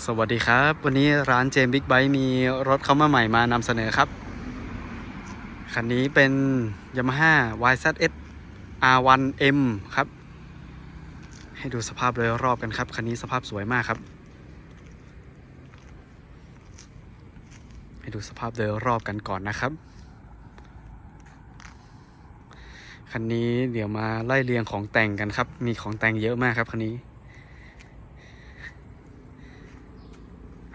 สวัสดีครับ วันนี้ร้านเจมบิ๊กไบค์มีรถเข้ามาใหม่มานำเสนอครับ คันนี้เป็น Yamaha YZS R1M ครับ ให้ดูสภาพโดยรอบกันครับ คันนี้สภาพสวยมากครับ ให้ดูสภาพโดยรอบกันก่อนนะครับ คันนี้เดี๋ยวมาไล่เรียงของแต่งกันครับ มีของแต่งเยอะมากครับคันนี้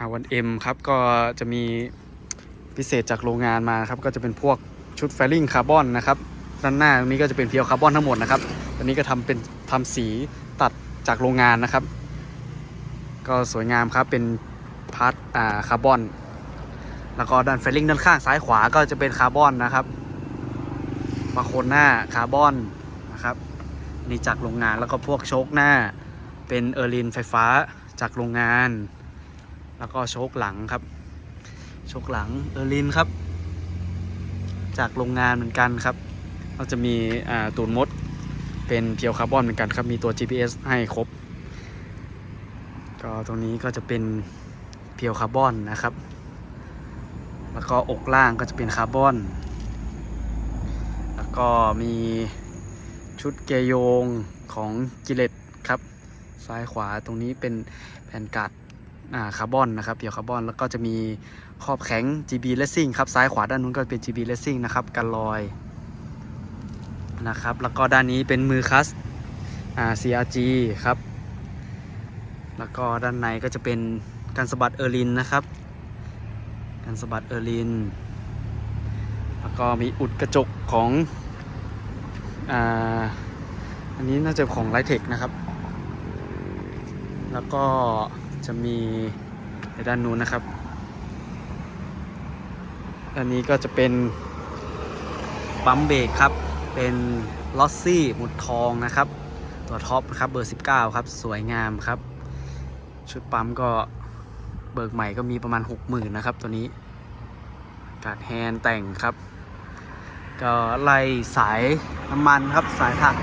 R1M ครับก็จะมีพิเศษจากโรงงานมาครับก็จะเป็นพวกชุดแฟลิงคาร์บอนนะครับด้านหน้าตรงนี้ก็จะเป็นเพียวคาร์บอนทั้งหมดนะครับตอนนี้ก็ทำเป็นทำสีตัดจากโรงงานนะครับ ก็สวยงามครับเป็นพาร์ทอ่าคาร์บอน แล้วก็ด้านแฟลิงด้านข้างซ้ายขวาก็จะเป็นคาร์บอนนะครับมาโคนหน้าคาร์บอนนะครับนี่จากโรงงานแล้วก็พวกโชคหน้าเป็นเออร์ลินไฟฟ้าจากโรงงาน แล้วก็โชคหลังครับ โชคหลังเออร์ลินครับ จากโรงงานเหมือนกันครับ ก็จะมีตูนมดเป็นเพียวคาร์บอนเหมือนกันครับ มีตัว GPS ให้ครบ ก็ตรงนี้ก็จะเป็นเพียวคาร์บอนนะครับ แล้วก็อกล่างก็จะเป็นคาร์บอน แล้วก็มีชุดเกยโยงของกิเลตครับ ซ้ายขวาตรงนี้เป็นแผ่นกัด คาร์บอนนะครับเดี่ยวคาร์บอนแล้วก็จะมีขอบแข็ง GB Racing ครับซ้ายขวาด้านนู้นก็เป็น GB Racing นะครับกันรอยนะครับแล้วก็ด้านนี้เป็นมือคัสอ่า CRG ครับแล้วก็ด้านในก็จะเป็นการสะบัดเออร์ลินนะครับการสะบัดเออร์ลิน แล้วก็มีอุดกระจกของอ่าอันนี้น่าจะของไลเทคนะครับ แล้วก็ จะมีในด้านนู้นนะครับอันนี้ก็จะเป็นปั๊มเบรกครับ เป็นลอสซี่หมุดทองนะครับ ตัวท็อปครับเบอร์ 19 ครับ สวยงามครับ ชุดปั๊มก็เบิกใหม่ก็มีประมาณ 60,000นะครับ ตัวนี้การแฮนแต่งครับ ก็ไล่สายน้ำมันครับสายถัก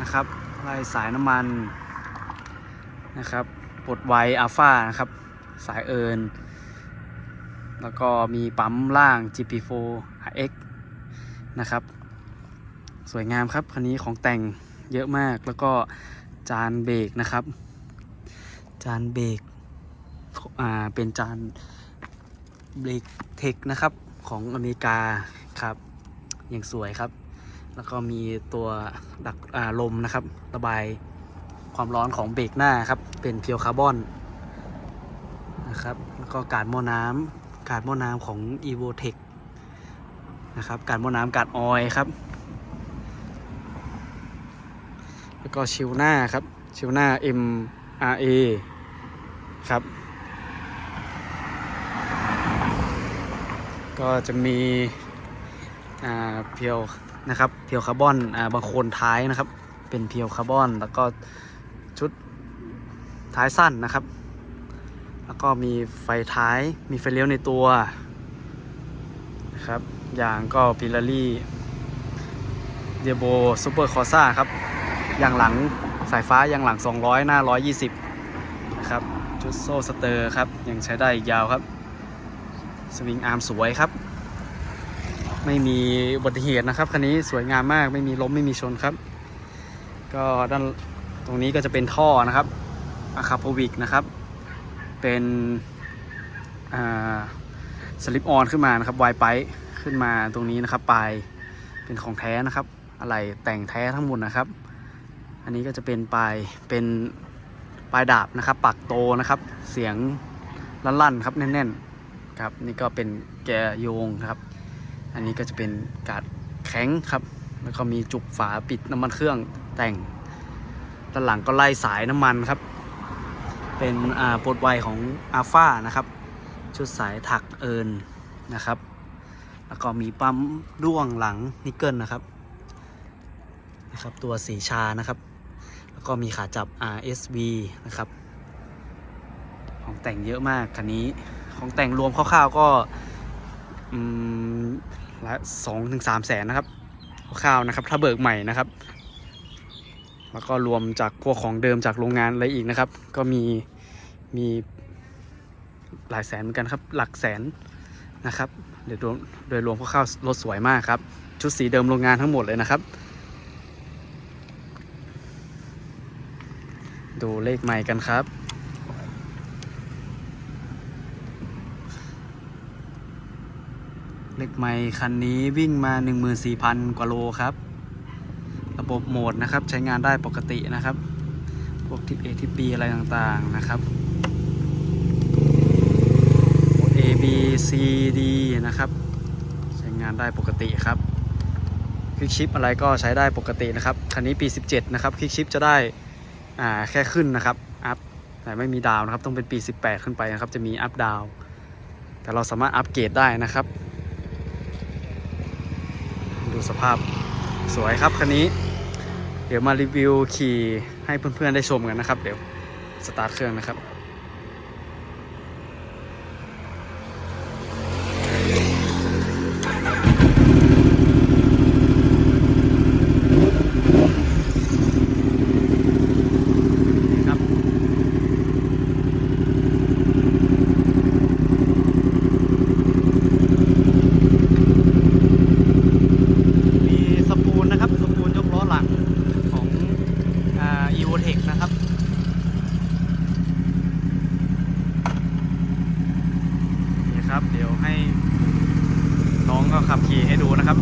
นะครับไล่สายน้ำมันนะครับ ปลดไวอัลฟานะครับ สายเอิน แล้วก็มีปั๊มล่าง GP4 RX นะครับ สวยงามครับ คันนี้ของแต่งเยอะมาก แล้วก็จานเบรกนะครับ จานเบรก อ่า เป็นจานเบรกเทคนะครับ ของอเมริกาครับ อย่างสวยครับ แล้วก็มีตัวดัก อ่า ลมนะครับ ระบาย ความร้อนของเบรกหน้าครับเป็นเพียวคาร์บอนนะครับแล้วก็การหม้อน้ำการหม้อน้ำของ e v o t e c h นะครับการหม้อน้ำการออยครับ แล้วก็ชิวหน้าครับชิวหน้า MRA ครับ ก็จะมีอ่าเพียวนะครับเพียวคาร์บอนอ่าบางโคนท้ายนะครับ เป็นเพียวคาร์บอน แล้วก็ ท้ายสั้นนะครับ แล้วก็มีไฟท้าย มีไฟเลี้ยวในตัวนะครับ ยางก็พิลารี่เดโบซูเปอร์คอซ่าครับ ยางหลังสายฟ้ายางหลัง 200 หน้า 120 นะครับ ชุดโซ่สเตอร์ครับ ยังใช้ได้อีกยาวครับ สวิงอาร์มสวยครับ ไม่มีอุบัติเหตุนะครับ คันนี้สวยงามมาก ไม่มีล้ม ไม่มีชนครับ ก็ด้านตรงนี้ก็จะเป็นท่อนะครับ อะคาโพวิกนะครับ เป็นสลิปออนขึ้นมานะครับไวไปขึ้นมาตรงนี้นะครับปลายเป็นของแท้นะครับ อะไรแต่งแท้ทั้งหมดนะครับ อันนี้ก็จะเป็นปลายเป็นปลายดาบนะครับ ปักโตนะครับ เสียงลั่นๆครับแน่นๆครับนี่ก็เป็นแกโยงครับ อันนี้ก็จะเป็นกาดแข็งครับ แล้วก็มีจุกฝาปิดน้ำมันเครื่องแต่งด้านหลังก็ไล่สายน้ำมันครับ เป็นอ่าปลดไวของอาฟานะครับ ชุดสายถักเอินนะครับ แล้วก็มีปั๊มด้วงหลังนิกเกิลนะครับนะครับ ตัวสีชานะครับ แล้วก็มีขาจับ RSV นะครับ ของแต่งเยอะมากคันนี้ของแต่งรวมคร่าวๆก็อืมละสองถึงสามแสนนะครับคร่าวๆนะครับ ถ้าเบิกใหม่นะครับ แล้วก็รวมจากพวกของเดิมจากโรงงานอะไรอีกนะครับ ก็มีมีหลายแสนเหมือนกันครับ หลักแสนนะครับโดยรวมโดยรวมคร่าวๆรถสวยมากครับ ชุดสีเดิมโรงงานทั้งหมดเลยนะครับ ดูเลขใหม่กันครับเลขใหม่คันนี้วิ่งมา 14,000 กว่าโลครับ บบ โหมดนะครับ ใช้งานได้ปกตินะครับ พวกทิป A ทิป B อะไรต่างๆนะครับ โหมด A B C D นะครับ ใช้งานได้ปกติครับคลิกชิปอะไรก็ใช้ได้ปกตินะครับ คันนี้ปี 17 นะครับคลิกชิปจะได้อ่าแค่ขึ้นนะครับ อัพ แต่ไม่มีดาวนะครับ ต้องเป็นปี 18 ขึ้นไปนะครับ จะมีอัพดาว แต่เราสามารถอัปเกรดได้นะครับ ดูสภาพสวยครับคันนี้ เดี๋ยวมารีวิวขี่ให้เพื่อนๆได้ชมกันนะครับ เดี๋ยวสตาร์ทเครื่องนะครับ นี่ครับ มีสปูนนะครับ สปูนยกล้อหลังของอ่า e v o t e c นะครับ นี่ครับ เดี๋ยวให้น้องก็ขับขี่ให้ดูนะครับ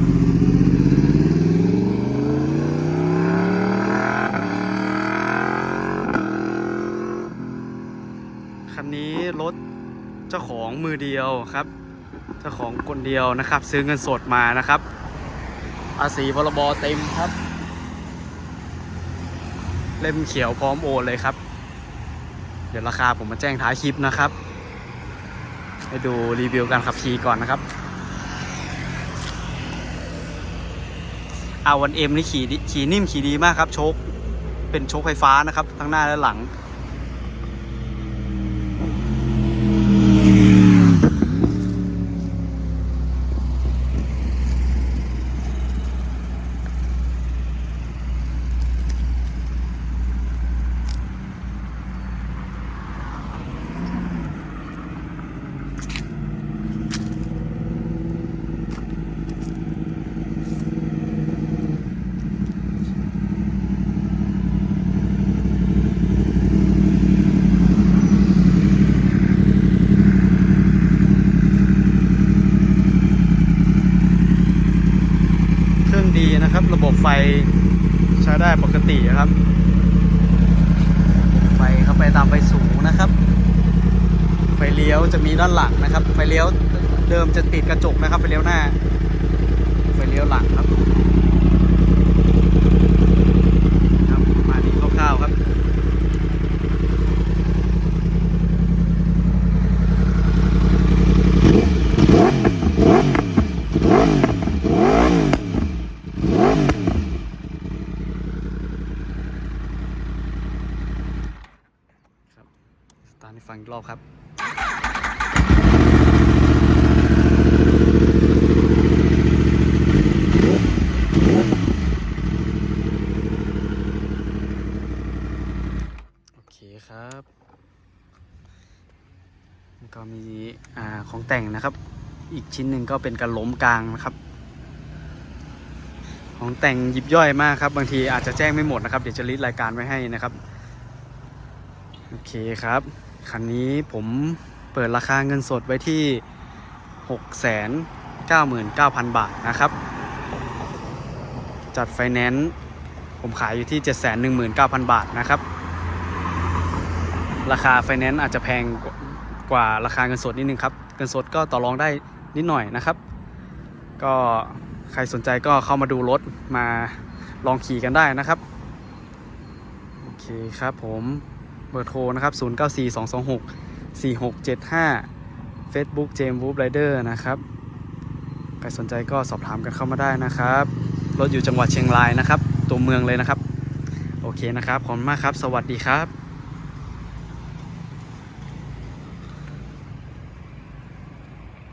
คันนี้รถเจ้าของมือเดียวครับ เจ้าของคนเดียวนะครับ ซื้อเงินสดมานะครับภาษีพรบเต็มครับ เล่มเขียวพร้อมโอนเลยครับ เดี๋ยวราคาผมมาแจ้งท้ายคลิปนะครับ ให้ดูรีวิวการขับขี่ก่อนนะครับอาวันเอ็มนี่ขี่ขี่นิ่มขี่ดีมากครับโชคเป็นโชคไฟฟ้านะครับ ทั้งหน้าและหลัง บบไฟใช้ได้ปกติครับ ไฟเข้าไปตามไฟสูงนะครับ ไฟเลี้ยวจะมีด้านหลังนะครับ ไฟเลี้ยวเดิมจะติดกระจกนะครับ ไฟเลี้ยวหน้า ไฟเลี้ยวหลังครับ มาดีคร่าวๆครับ ครับสตาร์ทให้ฟังอี กรอบครับโอเคครับก็มีอของแต่งนะครับ อีกชิ้นหนึ่งก็เป็นกระล้มกลางนะครับ ของแต่งยิบย่อยมากครับ บางทีอาจจะแจ้งไม่หมดนะครับ เดี๋ยวจะลิสต์รายการไว้ให้นะครับ โอเคครับ คันนี้ผมเปิดราคาเงินสดไว้ที่ 699,000 บาทนะครับ จัดไฟแนนซ์ผมขายอยู่ที่ 719,000 บาทนะครับ ราคาไฟแนนซ์อาจจะแพงกว่าราคาเงินสดนิดนึงครับ เงินสดก็ต่อรองได้นิดหน่อยนะครับ ก็ใครสนใจก็เข้ามาดูรถมาลองขี่กันได้นะครับ โอเคครับผม เบอร์โทรนะครับ 094226 4675 Facebook James Wood Rider นะครับใครสนใจก็สอบถามกันเข้ามาได้นะครับ รถอยู่จังหวัดเชียงรายนะครับ ตัวเมืองเลยนะครับ โอเคนะครับ ขอบคุณมากครับ สวัสดีครับ